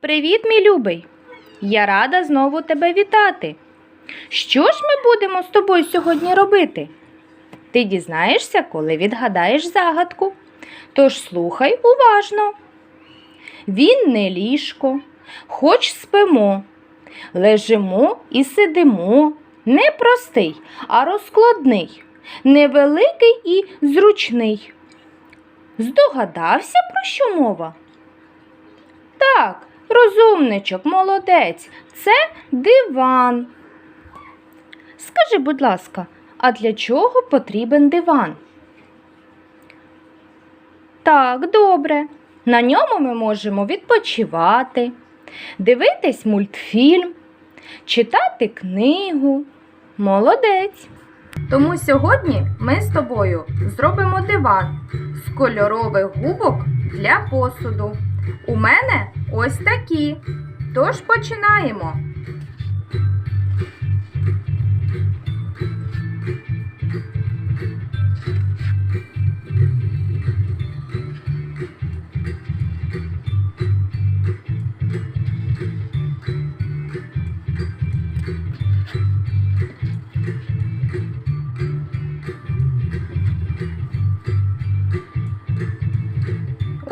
Привіт, мій любий! Я рада знову тебе вітати. Що ж ми будемо з тобою сьогодні робити? Ти дізнаєшся, коли відгадаєш загадку. Тож слухай уважно. Він не ліжко, хоч спимо, лежимо і сидимо. Не простий, а розкладний, невеликий і зручний. Здогадався, про що мова? Так, розумничок, молодець, це диван. Скажи, будь ласка, а для чого потрібен диван? Так, добре. На ньому ми можемо відпочивати, дивитись мультфільм, читати книгу. Молодець. Тому сьогодні ми з тобою зробимо диван з кольорових губок для посуду. У мене ось такі. Тож починаємо.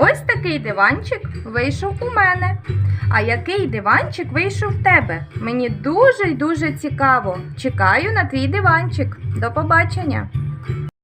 Ось такий диванчик вийшов у мене. А який диванчик вийшов в тебе? Мені дуже й дуже цікаво. Чекаю на твій диванчик. До побачення!